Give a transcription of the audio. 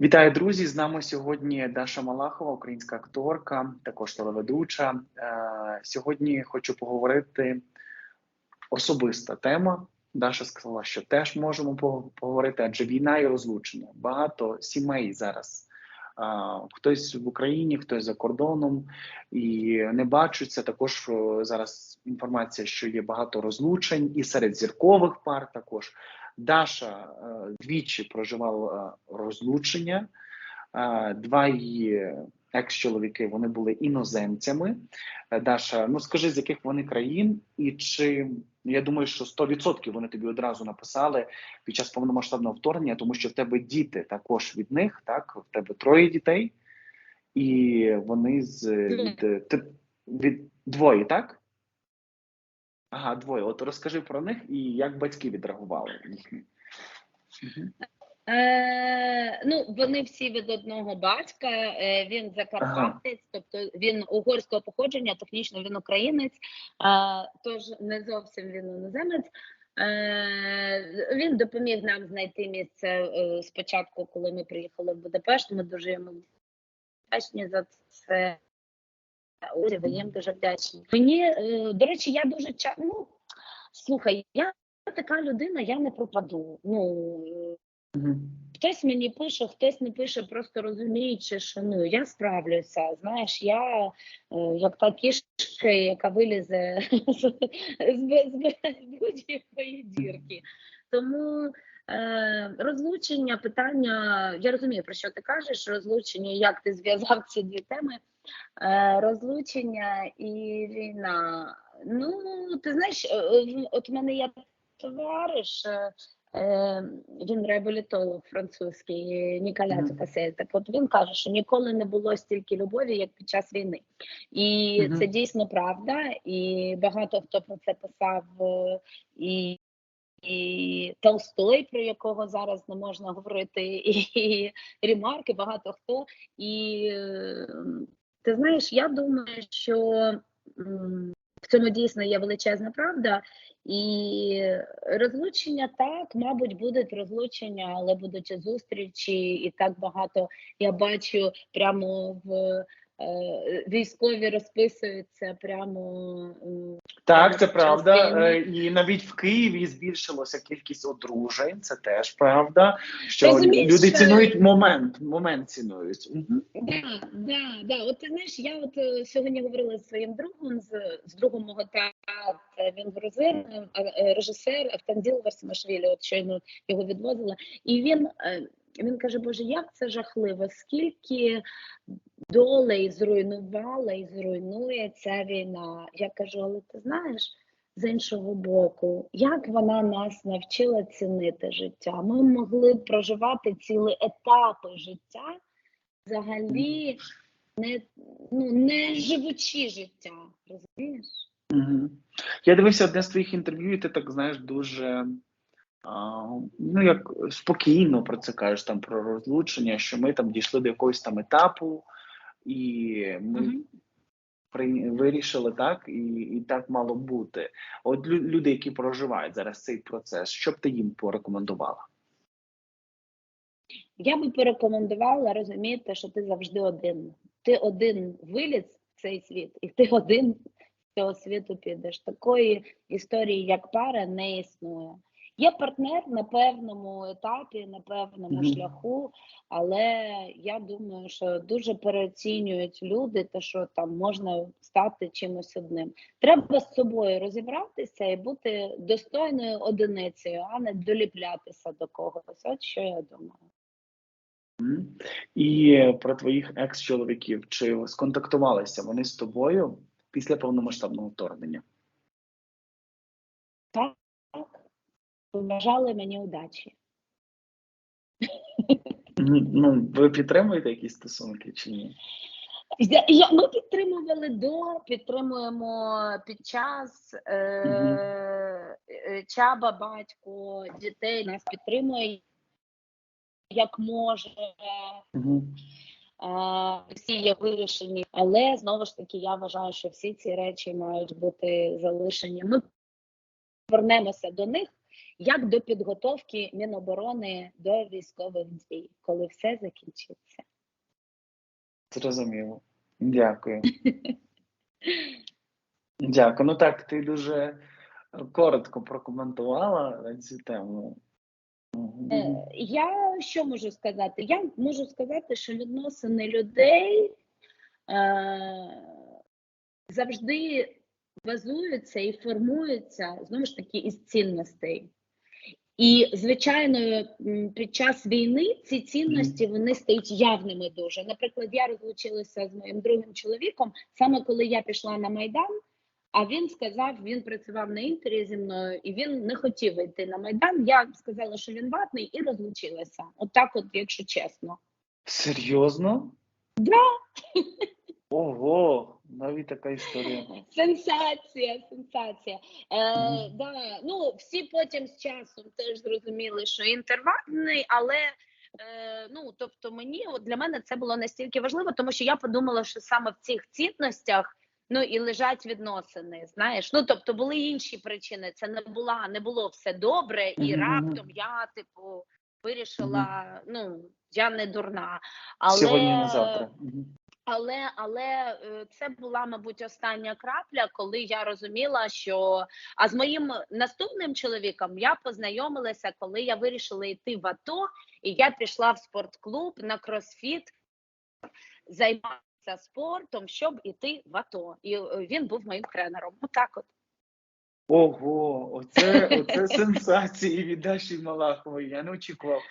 Вітаю, друзі! З нами сьогодні Даша Малахова, українська акторка, також телеведуча. Е, Сьогодні хочу поговорити особиста тема. Даша сказала, що теж можемо поговорити, адже війна і розлучення. Багато сімей зараз. Хтось в Україні, хтось за кордоном і не бачуться. Також е, зараз інформація, що є багато розлучень, і серед зіркових пар також. Даша е, двічі проживала розлучення. Е, Два її екс-чоловіки вони були іноземцями. Е, Даша, ну скажи, з яких вони країн, і чи я думаю, що 100% вони тобі одразу написали під час повномасштабного вторгнення, тому що в тебе діти також від них, так в тебе троє дітей, і вони з від, від двоє, так? Ага, двоє. От розкажи про них і як батьки відреагували їхні. Е, ну, вони всі від одного батька. Е, він закарпатець, тобто він угорського походження, технічно він українець, е, тож не зовсім він іноземець. Е, він допоміг нам знайти місце е, спочатку, коли ми приїхали в Будапешт. Ми дуже йому вдячні за це. Ось, ви їм дуже вдячні. Мені, е, до речі, я дуже ча... ну, слухай, я така людина, я не пропаду. Ну, Мгм. Хтось мені пише, хтось не пише, просто розуміючи, що ну я справлюся. Знаєш, я е, як та кішка, яка вилізе з будь-якої дірки. Тому е, розлучення, питання, я розумію, про що ти кажеш, розлучення, як ти зв'язав ці дві теми. Е, розлучення і війна. Ну, ти знаєш, е, е, от в мене є товариш. Е, він реабілітолог французький Ніколя Мгм. Цукасель. Так от він каже, що ніколи не було стільки любові, як під час війни. І Мгм. це дійсно правда. І багато хто про це писав, е, і, і Толстой, про якого зараз не можна говорити, і Рімарк, і багато хто. І е, ти знаєш, я думаю, що в цьому дійсно є величезна правда. І розлучення так, мабуть, будуть розлучення, але будуть зустрічі, і так багато я бачу прямо в військові розписуються прямо. Так, це правда. Е, І навіть в Києві збільшилося кількість одружень. Це теж правда. Що Розумієш, люди цінують момент, момент цінують. Да, да, да. От ти знаєш, я от е, сьогодні говорила зі своїм другом, з, з другом мого театру, він грузин, е, е, режисер Автанділ Варсимашвілі, от щойно його відвозила. І він, е, він каже, Боже, як це жахливо, скільки долей зруйнувала і зруйнує ця війна. Я кажу, але ти знаєш, з іншого боку, як вона нас навчила цінити життя. Ми могли б проживати цілі етапи життя, взагалі не, ну, не живучи життя. Розумієш? Мгм. Я дивився одне з твоїх інтерв'ю, і ти так знаєш дуже а, ну як спокійно про це кажеш там про розлучення, що ми там дійшли до якогось там етапу, і ми Мгм. при- вирішили так, і, і так мало бути. От лю- люди, які проживають зараз цей процес, що б ти їм порекомендувала? Я би порекомендувала розуміти, що ти завжди один. Ти один виліз в цей світ, і ти один з цього світу підеш. Такої історії, як пара, не існує. Є партнер на певному етапі, на певному Мгм. шляху, але я думаю, що дуже переоцінюють люди, те, що там можна стати чимось одним. Треба з собою розібратися і бути достойною одиницею, а не доліплятися до когось. От що я думаю. І про твоїх екс-чоловіків, чи сконтактувалися вони з тобою після повномасштабного вторгнення? Так, побажали мені удачі. Ну, ви підтримуєте якісь стосунки чи ні? Я, ми підтримували до, підтримуємо під час. Е, е, Чаба, батько, дітей нас підтримує як може. Всі є вирішені, але знову ж таки я вважаю, що всі ці речі мають бути залишені. Ми повернемося до них як до підготовки Міноборони до військових дій, коли все закінчиться. Зрозуміло. Дякую. Дякую. Ну так, ти дуже коротко прокоментувала цю тему. Е, Я що можу сказати? Я можу сказати, що відносини людей е, завжди базуються і формуються знову ж таки із цінностей. І, звичайно, під час війни ці цінності вони стають явними дуже. Наприклад, я розлучилася з моїм другим чоловіком саме коли я пішла на Майдан. А він сказав, він працював на інтері зі мною, і він не хотів йти на майдан. Я сказала, що він ватний, і розлучилася. От так, от, якщо чесно. Серйозно? Да. Ого, навіть така історія. Сенсація, сенсація. Е, Мгм. да. ну, всі потім з часом теж зрозуміли, що інтервальний, але е, ну, тобто мені от для мене це було настільки важливо, тому що я подумала, що саме в цих цінностях. Ну і лежать відносини, знаєш. Ну тобто були інші причини. Це не була, не було все добре, і Мгм. раптом я, типу, вирішила. Ну я не дурна, але Сьогодні на завтра. Але але е, це була, мабуть, остання крапля, коли я розуміла, що а з моїм наступним чоловіком я познайомилася, коли я вирішила йти в АТО, і я пішла в спортклуб на кросфіт займатися спортом, щоб іти в АТО. І е, він був моїм тренером. Отак от. Ого, оце, оце сенсації від Даші Малахової. Я не очікував.